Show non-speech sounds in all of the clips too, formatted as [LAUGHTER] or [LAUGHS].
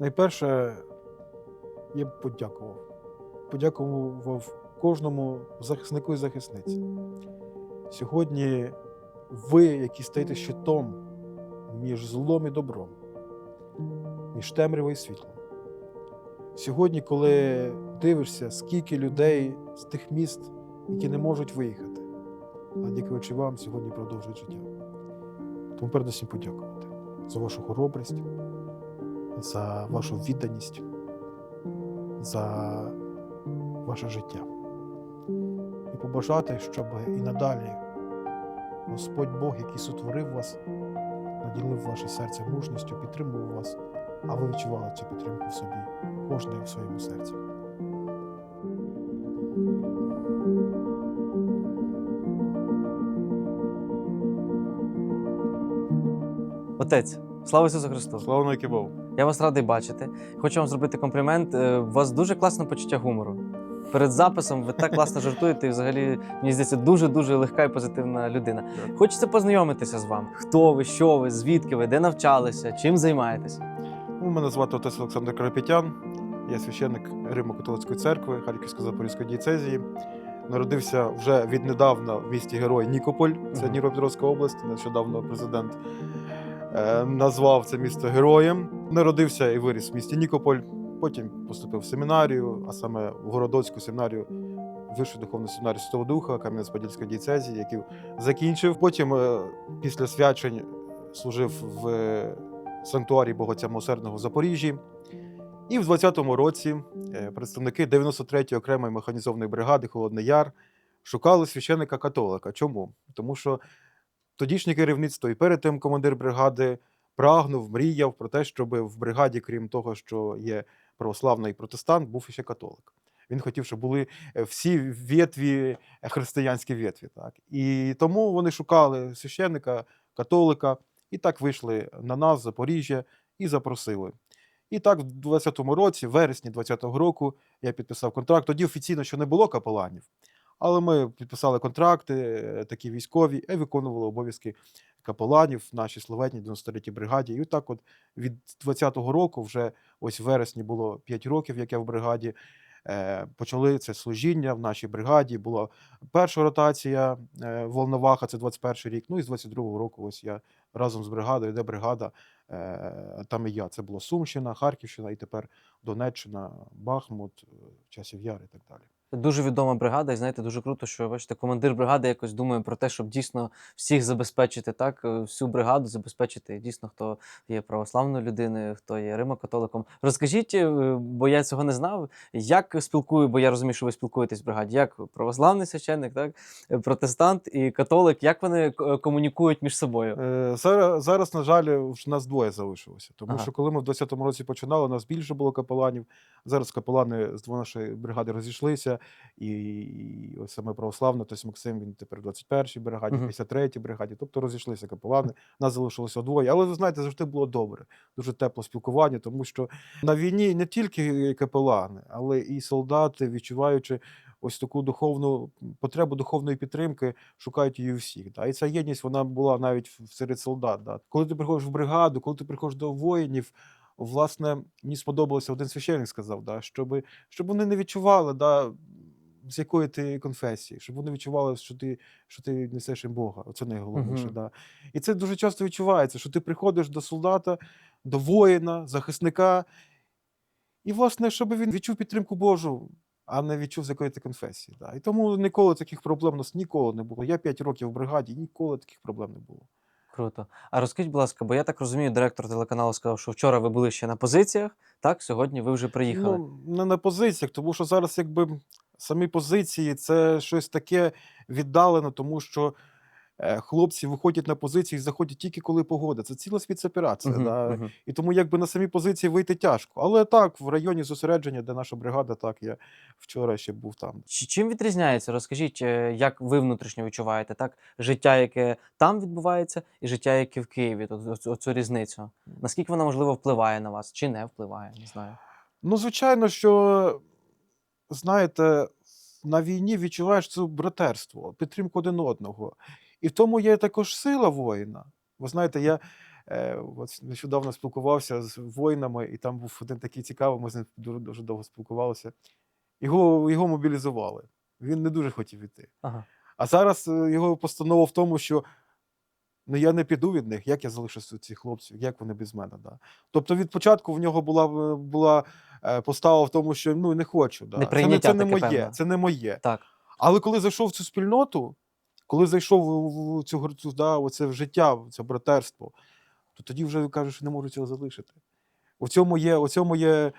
Найперше, я б подякував. Подякував кожному захиснику і захисниці. Сьогодні ви, які стаєте щитом між злом і добром, між темрявою і світлом. Сьогодні, коли дивишся, скільки людей з тих міст, які не можуть виїхати, а дякуючи вам, сьогодні продовжують життя. Тому передусім подякувати за вашу хоробрість, за вашу відданість, за ваше життя. І побажати, щоб і надалі Господь Бог, який сотворив вас, наділив ваше серце мужністю, підтримував вас, а ви відчували цю підтримку в собі, кожний в своєму серці. Отець, слава Ісусу Христу! Слава Богу! Я вас радий бачити. Хочу вам зробити комплімент. Е, У вас дуже класне почуття гумору. Перед записом ви так класно жартуєте, і взагалі, мені здається, дуже-дуже легка і позитивна людина. Хочеться познайомитися з вами. Хто ви, що ви, звідки ви, де навчалися, чим займаєтесь? Ну, Мене звати отець Олександр Карапетян. Я священник Римо-католицької церкви Харківської запорізької дієцезії. Народився вже віднедавна в місті Герой Нікополь, це. Дніпропетровська область. Нещодавно президент назвав це місто героєм. Народився і виріс в місті Нікополь. Потім поступив в семінарію, а саме в Городоцьку семінарію, Вищу духовну семінарію Святого Духа, Кам'янець-Подільської дієцезії, який закінчив. Потім, е, після свячень, служив в е, санктуарії Богоця Милосердного в Запоріжжі. І в 20-му році е, представники 93-ї окремої механізованої бригади Холодний Яр шукали священника католика. Чому? Тому що тодішнє керівництво і перед тим командир бригади прагнув, мріяв про те, щоб в бригаді, крім того, що є православний протестант, був ще католик. Він хотів, щоб були е, всі ветві, е, християнські ветві. Так? І тому вони шукали священника, католика, і так вийшли на нас, Запоріжжя, і запросили. І так, в 20-му році, в вересні 20-го року, я підписав контракт. Тоді офіційно ще не було капеланів, але ми підписали контракти, е, такі військові, і виконували обов'язки капеланів в нашій славетній 93-й бригаді. І так, от від 20-го року, вже ось в вересні було 5 років, як я в бригаді. е, Почали це служіння в нашій бригаді. Була перша ротація е, Волноваха, це 21 рік. Ну і з 22-го року, ось я разом з бригадою, де бригада, там і я. Це була Сумщина, Харківщина, і тепер Донеччина, Бахмут, Часів Яр і так далі. Дуже відома бригада, і знаєте, дуже круто, що бачите, командир бригади якось думає про те, щоб дійсно всіх забезпечити, так, е, всю бригаду забезпечити дійсно, хто є православною людиною, хто є римокатоликом. Розкажіть, е, бо я цього не знав. Як спілкую, бо я розумію, що ви спілкуєтесь в бригаді, як православний священник, так, е, протестант і католик, як вони комунікують між собою? Зараз, зараз, на жаль, нас двоє залишилося. Тому Ага. що коли ми в 20-му році починали, у нас більше було капеланів. Зараз капелани з нашої бригади розійшлися. І, і ось саме православна, тобто Максим, він тепер в 21-й бригаді, Мгм. 53-й бригаді. Тобто розійшлися капелани. Нас залишилося двоє. Але ви знаєте, завжди було добре, дуже тепле спілкування, тому що на війні не тільки капелани, але і солдати, відчуваючи ось таку духовну потребу духовної підтримки, шукають її всіх. Да? І ця єдність вона була навіть серед солдат. Да? Коли ти приходиш в бригаду, коли ти приходиш до воїнів, власне, мені сподобалося один священник сказав, да? щоб, щоб вони не відчували, да, з якої ти конфесії, щоб вони відчували, що ти, що ти несеш їм Бога. Оце найголовніше. Мгм. Да? І це дуже часто відчувається, що ти приходиш до солдата, до воїна, захисника, і, власне, щоб він відчув підтримку Божу, а не відчув, з якої ти конфесії. Да. І тому ніколи таких проблем у нас ніколи не було. Я 5 років в бригаді, ніколи таких проблем не було. Круто. А розкажіть, будь ласка, бо я так розумію, директор телеканалу сказав, що вчора ви були ще на позиціях, так, сьогодні ви вже приїхали. Ну, не на позиціях, тому що зараз, якби самі позиції це щось таке віддалено, тому що хлопці виходять на позиції і заходять тільки коли погода. Це ціла спецоперація. Мгм, да. мгм. І тому якби на самі позиції вийти тяжко. Але так, в районі зосередження, де наша бригада, так, я вчора ще був там. Чим відрізняється? Розкажіть, е, як ви внутрішньо відчуваєте так? Життя, яке там відбувається, і життя, яке в Києві, От- оцю різницю. Наскільки вона можливо впливає на вас, чи не впливає? Не знаю. Ну, звичайно, що, знаєте, на війні відчуваєш це братерство, підтримку один одного. І в тому є також сила воїна. Ви знаєте, я Е, от нещодавно спілкувався з воїнами, і там був один такий цікавий, ми з ним дуже, дуже довго спілкувалися. Його, його мобілізували. Він не дуже хотів іти. Ага. А зараз е, його постанова в тому, що ну я не піду від них, як я залишу цих хлопців, як вони без мене. Да? Тобто від початку в нього була, е, була е, постава в тому, що ну не хочу. Да? Це, не, це не моє, певне. це не моє. Так. Але коли зайшов в цю спільноту, коли зайшов в- цю, гр- цю да, оце в життя, це братерство, то тоді вже кажуть, що не можу цього залишити. У цьому є, у цьому є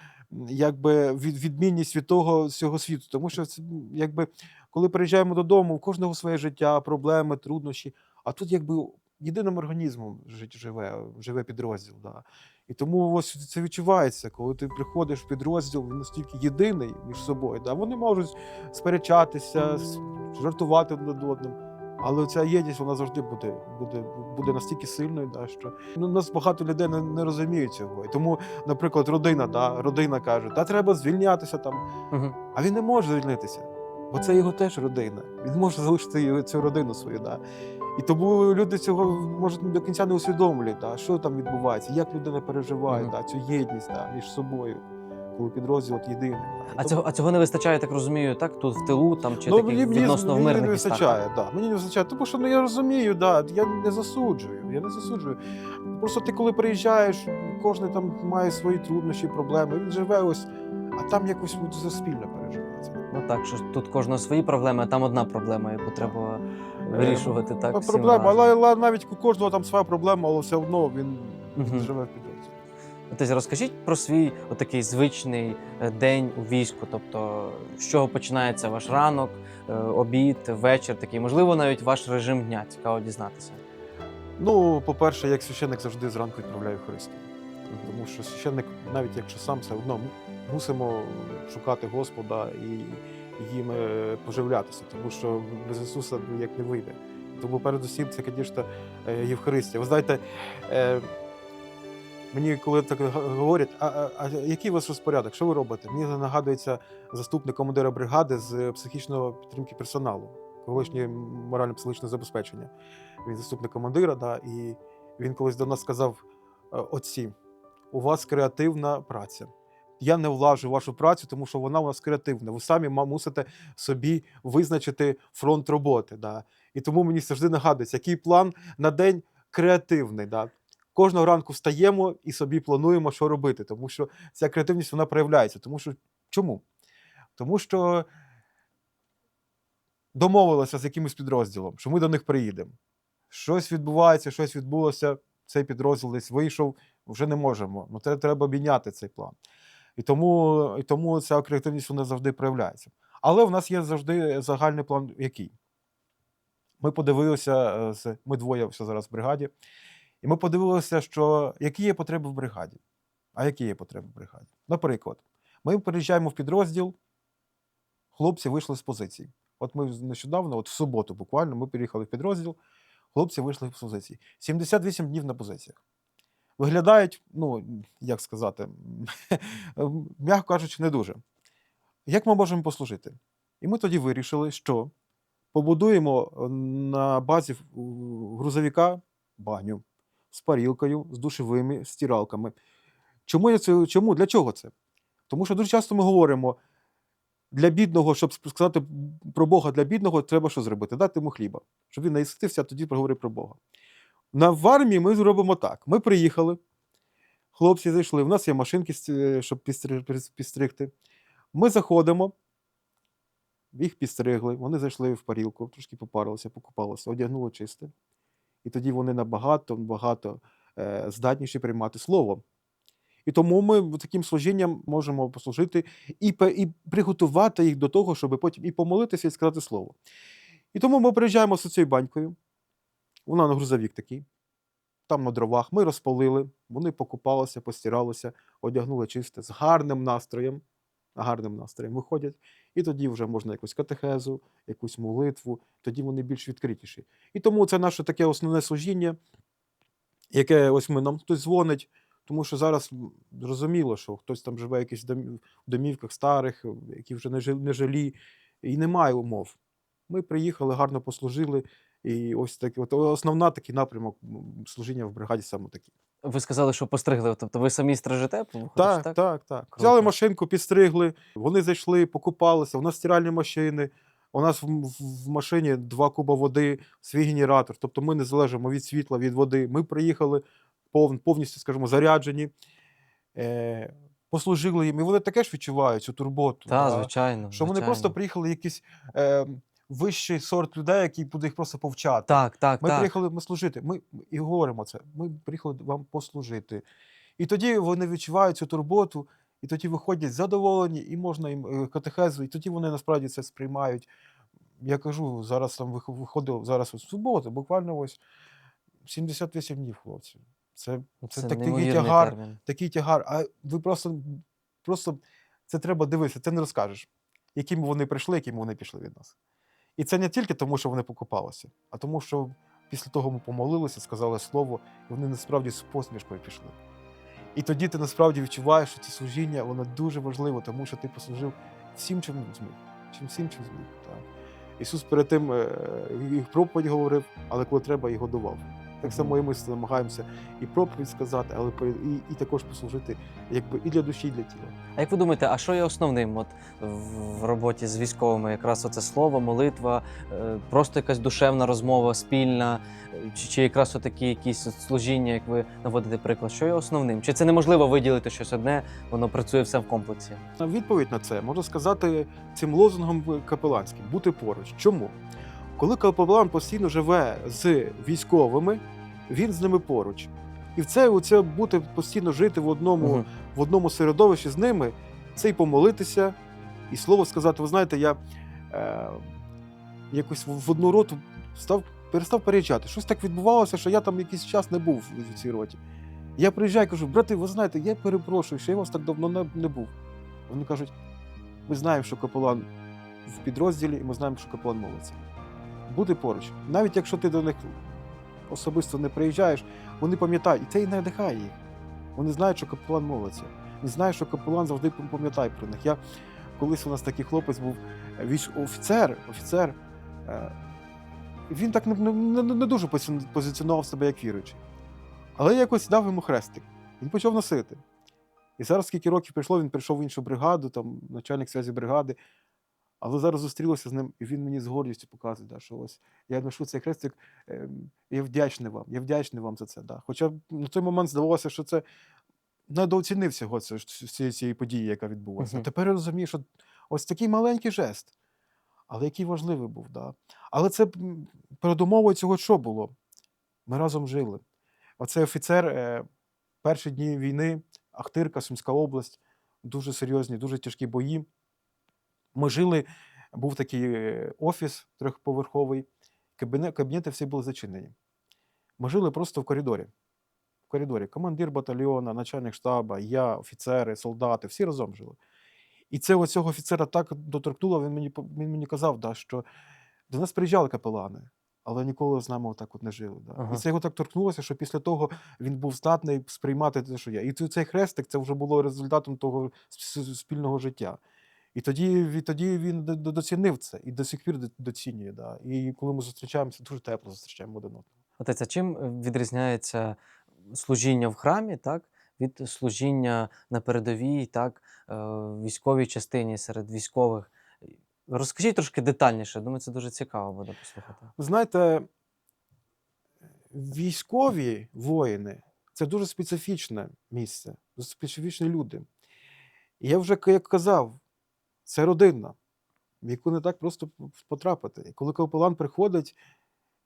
якби від, відмінність від того всього світу. Тому що це, якби, коли приїжджаємо додому, у кожного своє життя, проблеми, труднощі. А тут якби єдиним організмом живе, живе підрозділ. Да. І тому ось це відчувається, коли ти приходиш в підрозділ, він настільки єдиний між собою. Да. Вони можуть сперечатися, жартувати над одним. Але ця єдність вона завжди буде, буде, буде настільки сильною, да, що ну, нас багато людей не, не розуміють цього. І тому, наприклад, родина, да, родина каже, та треба звільнятися там. Угу. А він не може звільнитися, бо це його теж родина. Він може залишити цю родину свою. Да. І тому люди цього можуть до кінця не усвідомлюють, да, що там відбувається, як людина переживає Мгм. да, цю єдність да, між собою, коли підрозділ єдиний. А цього, а цього не вистачає, я так розумію, так? Тут в тилу там чи ну, таких мені, мені, відносно в мені не вистачає, да. Мені не вистачає. Тому що ну, я розумію, да, я не засуджую. Я не засуджую. Просто ти, коли приїжджаєш, кожен там має свої труднощі, проблеми. Він живе ось, а там якось от це спільно переживається. Ну так, що тут кожного свої проблеми, а там одна проблема, яку треба вирішувати так. Проблема, але, навіть у кожного там своя проблема, але все одно він живе в підрозділі. Отець, розкажіть про свій отакий звичний е, день у війську. Тобто, з чого починається ваш ранок, е, обід, вечір такий, можливо, навіть ваш режим дня. Цікаво дізнатися. Ну, по-перше, як священник завжди зранку відправляю Христу. Тому що священник, навіть якщо сам все одно, мусимо шукати Господа і їм е, поживлятися, тому що без Ісуса ну, як не вийде. Тому передусім це, звісно, Євхаристія. Ви знаєте, мені коли так говорять, а, а, а який у вас розпорядок? Що ви робите? Мені нагадується заступник командира бригади з психічного підтримки персоналу, колишнє морально-психологічне забезпечення. Він заступник командира, да, і він колись до нас сказав: «Е, отці, у вас креативна праця. Я не влажу вашу працю, тому що вона у нас креативна. Ви самі мусите собі визначити фронт роботи. Да. І тому мені завжди нагадується, який план на день креативний. Да. Кожного ранку встаємо і собі плануємо, що робити, тому що ця креативність вона проявляється. Тому що чому? Тому що домовилися з якимось підрозділом, що ми до них приїдемо. Щось відбувається, щось відбулося, цей підрозділ десь вийшов, вже не можемо. Ну, це треба міняти цей план. І тому, і тому ця креативність вона завжди проявляється. Але в нас є завжди загальний план, який. Ми подивилися, е, ми двоє все зараз в бригаді, і ми подивилися, що які є потреби в бригаді. А які є потреби в бригаді? Наприклад, ми приїжджаємо в підрозділ, хлопці вийшли з позицій. От ми нещодавно, от в суботу буквально, ми приїхали в підрозділ, хлопці вийшли з позицій. 78 днів на позиціях. Виглядають, ну, як сказати, [LAUGHS] м'яко кажучи, не дуже. Як ми можемо послужити? І ми тоді вирішили, що побудуємо е, на базі грузовика баню з парілкою, з душевими стиралками. Чому я це? Чому? Для чого це? Тому що дуже часто ми говоримо, для бідного, щоб сказати про Бога для бідного, треба що зробити? Дати йому хліба, щоб він наїстився, а тоді проговорив про Бога. На в армії ми зробимо так: ми приїхали, хлопці зайшли, у нас є машинки, щоб підстригти. Ми заходимо, їх підстригли, вони зайшли в парілку, трошки попарилися, покупалися, одягнули чисте. І тоді вони набагато багато е, здатніші приймати слово. І тому ми таким служінням можемо послужити і, і приготувати їх до того, щоб потім і помолитися, і сказати слово. І тому ми приїжджаємо з цією банькою. Вона на грузовік такий, там на дровах. Ми розпалили, вони покупалися, постиралися, одягнули чисте з гарним настроєм. Гарним настроєм виходять, і тоді вже можна якусь катехезу, якусь молитву, тоді вони більш відкритіші. І тому це наше таке основне служіння, яке ось ми нам хтось дзвонить, тому що зараз зрозуміло, що хтось там живе в якихось домівках старих, які вже не жилі, і немає умов. Ми приїхали, гарно послужили, І ось такий, от основна такий напрямок служіння в бригаді саме такий. Ви сказали, що постригли. Тобто ви самі стрижете? виходить, Так, так, так. Круто. Взяли машинку, підстригли, вони зайшли, покупалися. У нас стиральні машини. У нас в, в- машині два куба води, свій генератор. Тобто ми не залежимо від світла, від води. Ми приїхали пов, повністю, скажімо, заряджені, е, послужили їм. І вони таке ж відчувають цю турботу. Так, да, звичайно. що вони просто приїхали якийсь е, вищий сорт людей, які буде їх просто повчати. Так, так, Ми так. приїхали ми служити. Ми і говоримо це. Ми приїхали вам послужити. І тоді вони відчувають цю турботу, і тоді виходять задоволені, і можна їм е, катехезу, і тоді вони насправді це сприймають. Я кажу, зараз там виходив зараз в суботу, буквально ось 78 днів, хлопці. Це, це, Це такий тягар, термін. такий тягар. А ви просто, просто це треба дивитися, це не розкажеш, якими вони прийшли, якими вони пішли від нас. І це не тільки тому, що вони покупалися, а тому, що після того ми помолилися, сказали слово, і вони насправді з посмішкою пішли. І тоді ти насправді відчуваєш, що це служіння, воно дуже важливо, тому що ти послужив всім, чим зміг. Чим всім, чим зміг. Так. Ісус перед тим е, і проповідь говорив, але коли треба, і годував. Так само і ми намагаємося і проповідь сказати, але і, і також послужити якби і для душі, і для тіла. А як ви думаєте, а що є основним от, в роботі з військовими? Якраз оце слово, молитва, е, просто якась душевна розмова спільна, чи, чи якраз отакі якісь служіння, як ви наводите приклад, що є основним? Чи це неможливо виділити щось одне, воно працює все в комплексі? Відповідь на це можна сказати цим лозунгом капеланським бути поруч. Чому? Коли капелан постійно живе з військовими, він з ними поруч. І в це, оце бути постійно жити в одному, Мгм. в одному середовищі з ними, це й помолитися, і слово сказати. Ви знаєте, я е, якось в одну роту став, перестав переїжджати. Щось так відбувалося, що я там якийсь час не був в цій роті. Я приїжджаю і кажу, брати, ви знаєте, я перепрошую, що я вас так давно не, не був. Вони кажуть: ми знаємо, що капелан в підрозділі, і ми знаємо, що капелан молиться. Бути поруч. Навіть якщо ти до них особисто не приїжджаєш, вони пам'ятають, і це і надихає їх. Вони знають, що капелан молиться. Вони знають, що капелан завжди пам'ятає про них. Я колись у нас такий хлопець був військ офіцер, офіцер. е, Він так не, не, не, не дуже позиціонував себе як віруючий. Але я якось дав йому хрестик. Він почав носити. І зараз, скільки років прийшло, він прийшов в іншу бригаду, там начальник зв'язі бригади. Але зараз зустрілося з ним, і він мені з гордістю показує, да, що ось я ношу цей хрестик, я вдячний вам, я вдячний вам за це. Да. Хоча на той момент здавалося, що це недооцінив всього цієї, цієї події, яка відбулася. Мгм. Тепер я розумію, що ось такий маленький жест, але який важливий був. Да. Але це передумовою цього що було? Ми разом жили. Оцей офіцер е, перші дні війни, Ахтирка, Сумська область, дуже серйозні, дуже тяжкі бої. Ми жили, був такий е, офіс трьохповерховий, кабінет, кабінети всі були зачинені. Ми жили просто в коридорі. В коридорі. Командир батальйону, начальник штабу, я, офіцери, солдати, всі разом жили. І це оцього офіцера так доторкнуло, він мені, він мені казав, да, що до нас приїжджали капелани, але ніколи з нами отак от не жили. Да. Ага. І це його так торкнулося, що після того він був здатний сприймати те, що я. І цей хрестик це вже було результатом того спільного життя. І тоді, і тоді він до- до- доцінив це і до сих пір доцінює. Да. І коли ми зустрічаємося, дуже тепло зустрічаємо один одного. Отець, а чим е, відрізняється служіння в храмі, так? Від служіння на передовій, так, е, військовій частині серед військових. Розкажіть трошки детальніше, думаю, це дуже цікаво буде послухати. Ви знаєте, військові воїни це дуже специфічне місце, специфічні люди. І я вже як казав, це родина, в яку не так просто потрапити. І коли капелан приходить,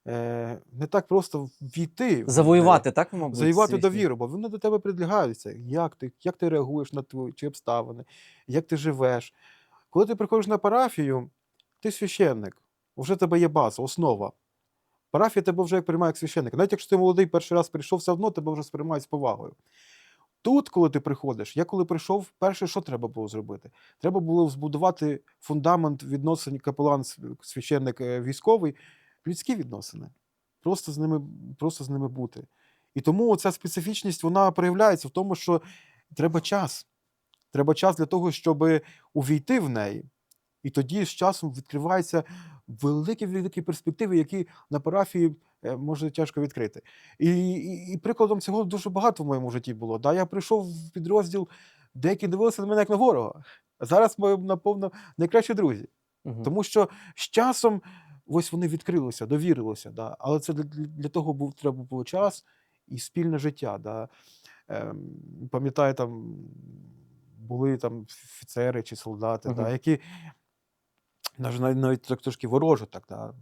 е, не так просто війти. Завоювати, так, мабуть? Завоювати довіру, бо вони до тебе придлягаються. Як ти, як ти реагуєш на твої обставини, як ти живеш. Коли ти приходиш на парафію, ти священник, вже в тебе є база, основа. Парафія тебе вже як приймає як священник. Навіть якщо ти молодий перший раз прийшов, все одно тебе вже сприймають з повагою. Тут, коли ти приходиш, я коли прийшов, перше, що треба було зробити? Треба було збудувати фундамент відносин капелан, священник е, військовий, людські відносини. Просто з ними, просто з ними бути. І тому ця специфічність вона проявляється в тому, що треба час. Треба час для того, щоб увійти в неї. І тоді з часом відкривається великі великі перспективи, які на парафії е, може тяжко відкрити. І, і, і прикладом цього дуже багато в моєму житті було. Да, я прийшов в підрозділ, деякі дивилися на мене як на ворога. А зараз ми, напевно, найкращі друзі. Мгм. Тому що з часом ось вони відкрилися, довірилися. Да? Але це для, для того був треба було час і спільне життя. Да? Ем, пам'ятаю, там були там офіцери чи солдати, да, які навіть, навіть, так трошки ворожо так, да,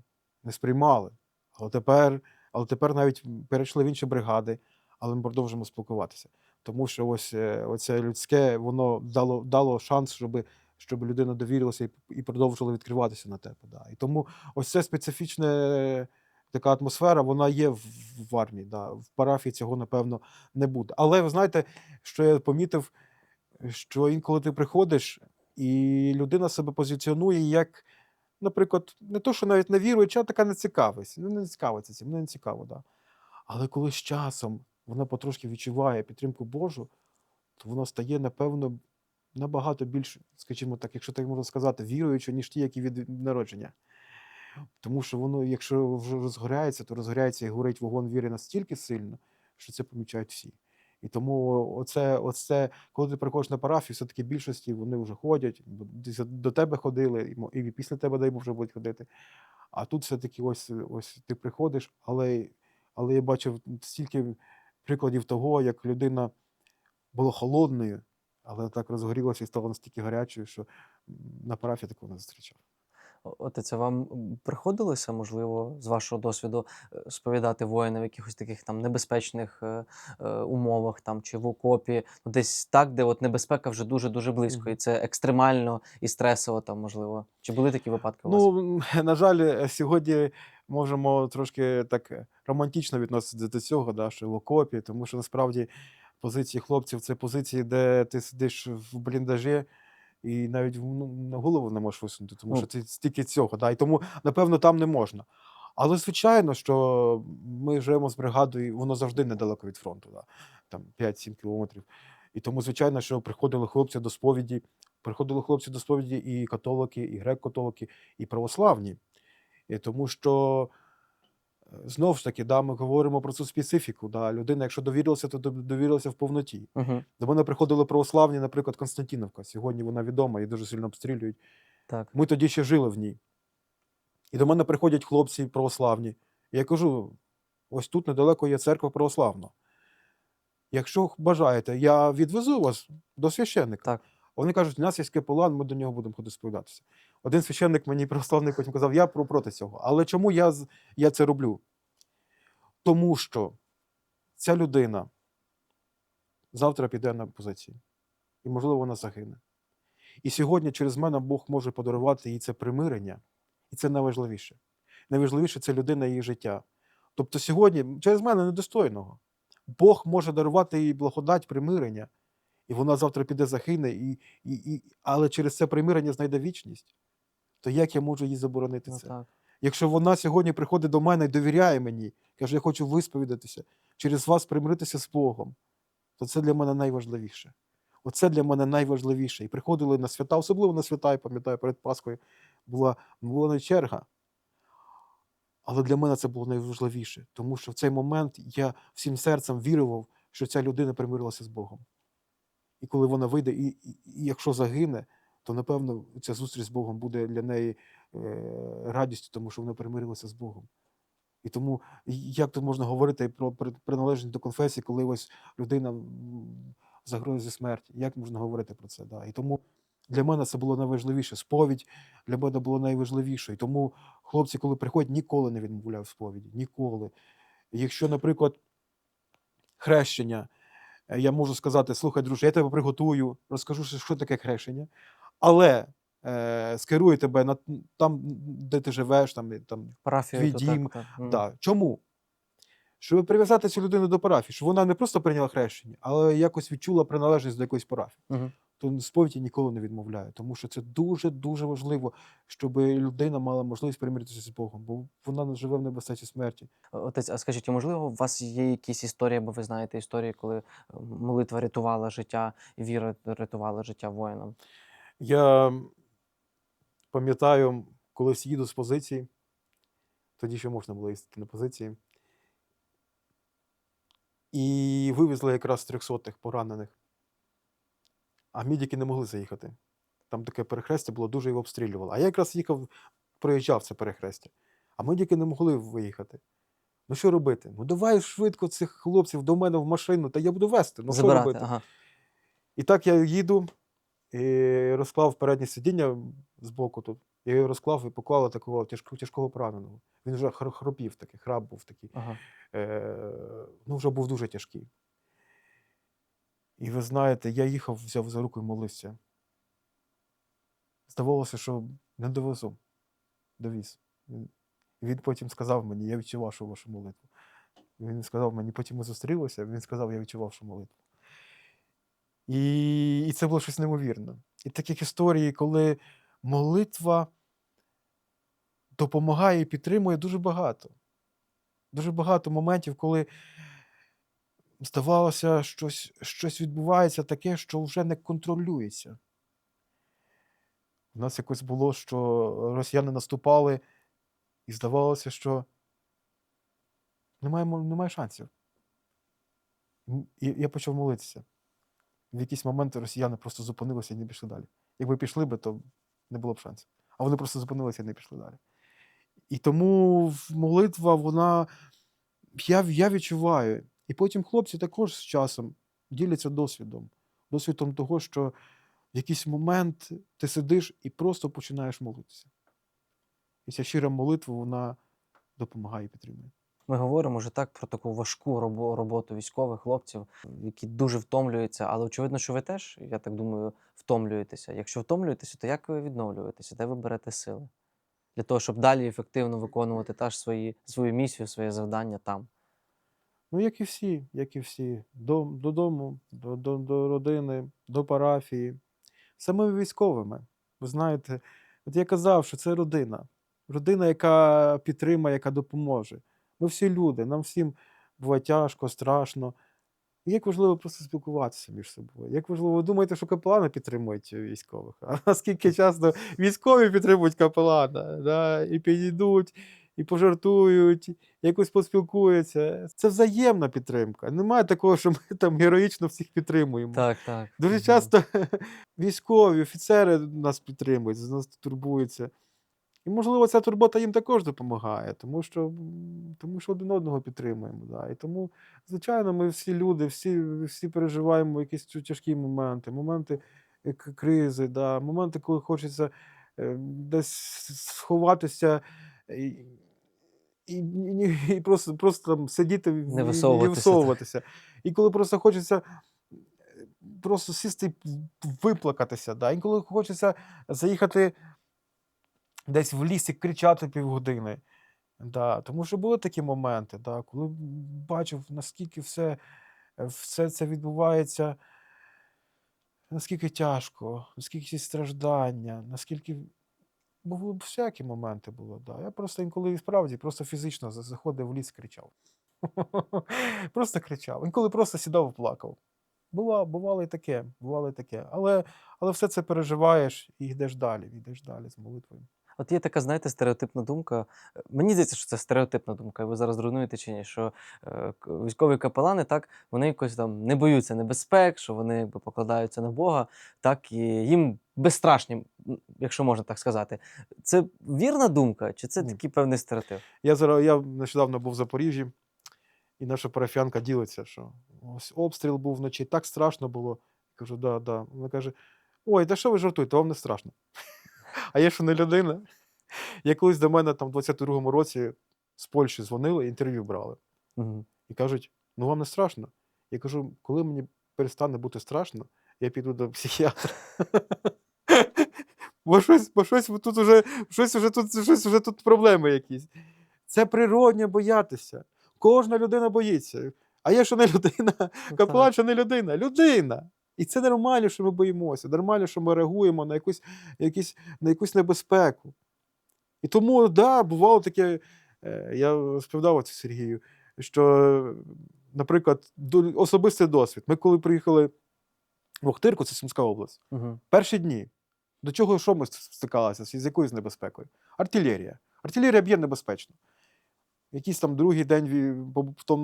не сприймали. Але тепер, але тепер навіть перейшли в інші бригади, але ми продовжуємо спілкуватися. Тому що ось е, оце людське, воно дало, дало шанс, щоб, щоб людина довірилася і, і продовжувала відкриватися на тебе. Да. І тому ось це специфічна така атмосфера, вона є в, в армії. Да. В парафії цього, напевно, не буде. Але ви знаєте, що я помітив, що інколи ти приходиш, і людина себе позиціонує як, наприклад, не то, що навіть не віруюча, а така не цікавість. Ну, не цікавиться цим, ну, не цікаво, да. Але коли з часом вона потрошки відчуває підтримку Божу, то вона стає, напевно, набагато більш, скажімо так, якщо так можна сказати, віруючою, ніж ті, які від народження. Тому що воно, якщо вже розгоряється, то розгоряється і горить вогонь віри настільки сильно, що це помічають всі. І тому оце, оце, коли ти приходиш на парафію, все-таки більшості вони вже ходять, до тебе ходили, і після тебе, дай Бог, будуть ходити. А тут все-таки ось, ось ти приходиш, але, але я бачив стільки прикладів того, як людина була холодною, але так розгорілася і стала настільки гарячою, що на парафії такого не зустрічав. Отець, вам приходилося, можливо, з вашого досвіду е, сповідати воїна в якихось таких там небезпечних е, е, умовах там, чи в окопі, ну, десь так, де от небезпека вже дуже-дуже близько, і це екстремально і стресово там, можливо. Чи були такі випадки у вас? Ну, [LAUGHS] на жаль, е, сьогодні можемо трошки так романтично відноситися до цього, да, що в окопі, тому що насправді позиції хлопців це позиції, де ти сидиш в бліндажі і навіть ну, на голову не можеш висунути, тому Ну. що це стільки цього. Да, і тому, напевно, там не можна. Але звичайно, що ми живемо з бригадою, і воно завжди недалеко від фронту, да, там 5-7 кілометрів. І тому, звичайно, що приходили хлопці до сповіді, приходили хлопці до сповіді і католики, і грек-католики, і православні. І тому що знову ж таки, да, ми говоримо про цю специфіку. Да, людина, якщо довірилася, то довірилася в повноті. Угу. До мене приходили православні, наприклад, Константиновка. Сьогодні вона відома і дуже сильно обстрілюють. Так. Ми тоді ще жили в ній. І до мене приходять хлопці православні. І я кажу: ось тут недалеко є церква православна. Якщо бажаєте, я відвезу вас до священника. Так. Вони кажуть, у нас є скеполан, ми до нього будемо ходити сповідатися. Один священник мені [LAUGHS] православний потім казав, я проти цього. Але чому я, я це роблю? Тому що ця людина завтра піде на позицію. І, можливо, вона загине. І сьогодні через мене Бог може подарувати їй це примирення, і це найважливіше. Найважливіше це людина її життя. Тобто сьогодні, через мене недостойного, Бог може дарувати їй благодать примирення, і вона завтра піде загине, і, і, і, але через це примирення знайде вічність. То як я можу їй заборонити Ну, це? так. Якщо вона сьогодні приходить до мене і довіряє мені, каже, я хочу висповідатися, через вас примиритися з Богом, то це для мене найважливіше. Оце для мене найважливіше. І приходили на свята, особливо на свята, я пам'ятаю, перед Пасхою була, була не черга. Але для мене це було найважливіше, тому що в цей момент я всім серцем вірував, що ця людина примирилася з Богом. І коли вона вийде, і, і, і якщо загине, то напевно ця зустріч з Богом буде для неї е, радістю, тому що вона примирилася з Богом. І тому як тут можна говорити про приналежність до конфесії, коли ось людина загрозі смерті? Як можна говорити про це? Да? І тому для мене це було найважливіше. Сповідь для мене було найважливіше. І тому хлопці, коли приходять, ніколи не відмовляють сповіді. Ніколи. Якщо, наприклад, хрещення, е, я можу сказати: слухай, друже, я тебе приготую, розкажу, що таке хрещення, але е, скерую тебе на там, де ти живеш, там, там Парафію, твій дім, так, так. Да. Чому? Щоб прив'язати цю людину до парафії, щоб вона не просто прийняла хрещення, але якось відчула приналежність до якоїсь парафії. Мгм. То сповіді ніколи не відмовляю, тому що це дуже дуже важливо, щоб людина мала можливість примиритися з Богом, бо вона не живе в небезпеці смерті. Отець, а скажіть, можливо, у вас є якісь історії, або ви знаєте історії, коли молитва рятувала життя віра рятувала життя воїнам? Я пам'ятаю, колись їду з позиції, тоді ще можна було їздити на позиції. І вивезли якраз трьохсотих поранених. А мідіки не могли заїхати. Там таке перехрестя було, дуже його обстрілювало. А я якраз їхав, проїжджав це перехрестя. А медики не могли виїхати. Ну що робити? Ну давай швидко цих хлопців до мене в машину, та я буду вести. Ну що робити? Ага. І так я їду і розклав переднє сидіння з боку тут. Я його розклав і поклав такого тяжкого, тяжкого пораненого. Він вже хропів такий, храп був такий. Ага. Е, ну, вже був дуже тяжкий. І ви знаєте, я їхав, взяв за руку і молився. Здавалося, що не довезу. Довіз. Він- Він потім сказав мені, я відчував вашу вашу молитву. Він сказав мені, потім ми зустрілися, він сказав, я відчував вашу молитву. І, і це було щось неймовірне. І таких історій, коли молитва допомагає і підтримує дуже багато. Дуже багато моментів, коли здавалося, щось, щось відбувається таке, що вже не контролюється. У нас якось було, що росіяни наступали, і здавалося, що немає, немає шансів. І я почав молитися. В якийсь момент росіяни просто зупинилися і не пішли далі. Якби пішли би, то не було б шансів. А вони просто зупинилися і не пішли далі. І тому молитва, вона. Я, я відчуваю. І потім хлопці також з часом діляться досвідом. Досвідом того, що в якийсь момент ти сидиш і просто починаєш молитися. І ця щира молитва, вона допомагає і підтримує. Ми говоримо вже так про таку важку роботу військових хлопців, які дуже втомлюються. Але очевидно, що ви теж, я так думаю, втомлюєтеся. Якщо втомлюєтеся, то як ви відновлюєтеся? Де ви берете сили? Для того, щоб далі ефективно виконувати та ж свої, свою місію, своє завдання там. Ну, як і всі, як і всі, до, додому, до, до, до родини, до парафії, самими військовими. Ви знаєте, от я казав, що це родина. Родина, яка підтримає, яка допоможе. Ми всі люди, нам всім буває тяжко, страшно. І як важливо просто спілкуватися між собою. Як важливо, ви думаєте, що капелани підтримують військових. [LAUGHS] А наскільки часто військові підтримують капелана, да? і підійдуть, і пожартують, якось поспілкуються. Це взаємна підтримка. Немає такого, що ми там героїчно всіх підтримуємо. Так, так. Дуже часто [LAUGHS] військові, офіцери нас підтримують, за нас турбуються. І, можливо, ця турбота їм також допомагає, тому що, тому що один одного підтримуємо. Да. І тому, звичайно, ми всі люди, всі, всі переживаємо якісь тяжкі моменти, моменти е, кризи, да, моменти, коли хочеться е, десь сховатися і, і, і, і просто, просто там сидіти Не висовуватися, і так. висовуватися. І коли просто хочеться е, просто сісти і виплакатися. Да? Інколи хочеться заїхати десь в ліс і кричати півгодини. Да, тому що були такі моменти, да, коли бачив, наскільки все, е, все це відбувається, наскільки тяжко, наскільки ці страждання, наскільки. Були всякі моменти було, да. Я просто інколи справді просто фізично заходив в ліс, кричав. [LAUGHS] Просто кричав. Інколи просто сідав і плакав. Було, бувало і таке, бувало і таке. Але, але все це переживаєш і йдеш далі, йдеш далі з молитвою. От є така, знаєте, стереотипна думка. е, Мені здається, що це стереотипна думка, і ви зараз зруйнуєте чи ні, що е, військові капелани так вони якось там не боються небезпек, що вони якби покладаються на Бога, так і їм безстрашні, якщо можна так сказати. Це вірна думка, чи це такий певний стереотип? Я зараз я нещодавно був в Запоріжжі, і наша парафіянка ділиться, що ось обстріл був вночі, так страшно було. Я кажу, да, да. Вона каже: Ой, та що ви жартуєте, вам не страшно. А я що не людина. Я колись до мене там в 22-му році з Польщі дзвонили, інтерв'ю брали. Мгм. І кажуть: ну вам не страшно? Я кажу, коли мені перестане бути страшно, я піду до психіатра. [LAUGHS] Бо щось, бо щось тут уже, щось уже тут, щось уже тут проблеми якісь. Це природньо боятися. Кожна людина боїться. А я що не людина, Ну, капелан, що не людина, людина. І це нормально, що ми боїмося. Нормально, що ми реагуємо на якусь, якісь, на якусь небезпеку. І тому, так, да, бувало таке, е, я розповідав це Сергію, що, наприклад, особистий досвід. Ми коли приїхали в Охтирку, це Сумська область, Мгм. перші дні До чого що ми стикалися? З якоюсь небезпекою? Артилерія. Артилерія б'є небезпечно. Якийсь там другий день,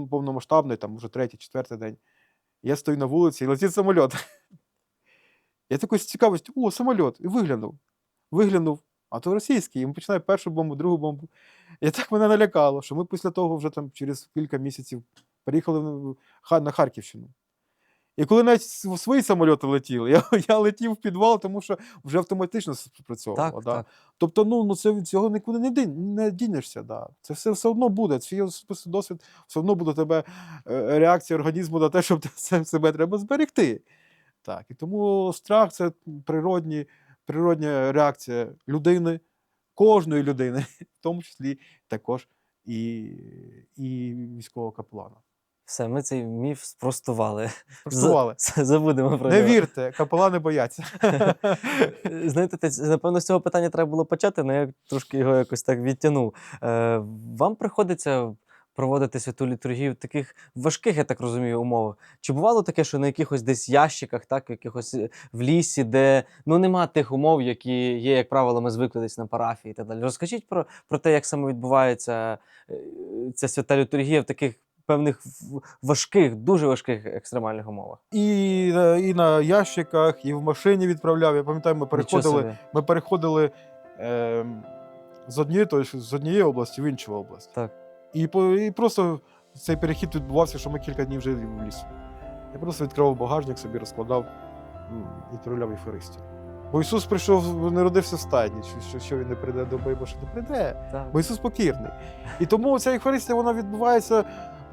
повномасштабний, там вже третій, четвертий день. Я стою на вулиці і летить самоліт. [LAUGHS] Я такий з цікавістю, о, самоліт, і виглянув. Виглянув, а то російський, і ми починає першу бомбу, другу бомбу. І так мене налякало, що ми після того вже там через кілька місяців переїхали на Харківщину. І коли навіть свої самольоти летіли, [LAUGHS] я, я летів в підвал, тому що вже автоматично спрацьовувало. Так, да? так. Тобто, ну, ну це від цього нікуди не, дін, не дінешся. Да. Це все, все одно буде. Особистий досвід все одно буде у тебе е, реакція організму на те, щоб се- [LAUGHS] себе треба зберегти. Так. І тому страх це природні, природня реакція людини, кожної людини, [LAUGHS] в тому числі також і, і військового капелана. Все, ми цей міф спростували. Спростували. За- Забудемо про Не вірте, капелани бояться. [LAUGHS] Знаєте, те- напевно, з цього питання треба було почати, але я трошки його якось так відтягнув. Е, вам приходиться проводити святу літургію в таких важких, я так розумію, умовах. Чи бувало таке, що на якихось десь ящиках, так, якихось е, в лісі, де ну нема тих умов, які є, як правило, ми звикли десь на парафії і так далі. Розкажіть про, про те, як саме відбувається е, ця свята літургія в таких певних важких, дуже важких екстремальних умовах. І, і на ящиках, і в машині відправляв. Я пам'ятаю, ми переходили, ми переходили е, з, однієї, то з однієї області в іншу область. Так. І, і просто цей перехід відбувався, що ми кілька днів жили в лісі. Я просто відкривав багажник, собі розкладав і відправляв Євхаристію. Бо Ісус прийшов, не родився в стайні, що, що, він не прийде до Бейба, що не прийде. Так. Бо Ісус покірний. І тому ця Євхаристія вона відбувається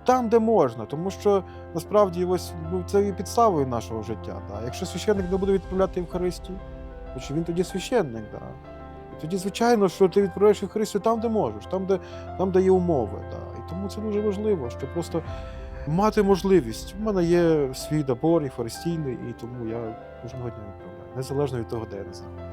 там, де можна. Тому що насправді ось ну, це і підставою нашого життя. Да. Якщо священник не буде відправляти Євхаристію, то він тоді священник? Да. Тоді, звичайно, що ти відправляєш Євхаристію там, де можеш, там, де, там, де є умови. Да. І тому це дуже важливо, щоб просто мати можливість. У мене є свій набор євхаристійний, і тому я кожного дня відправляю, незалежно від того, де я не знаю.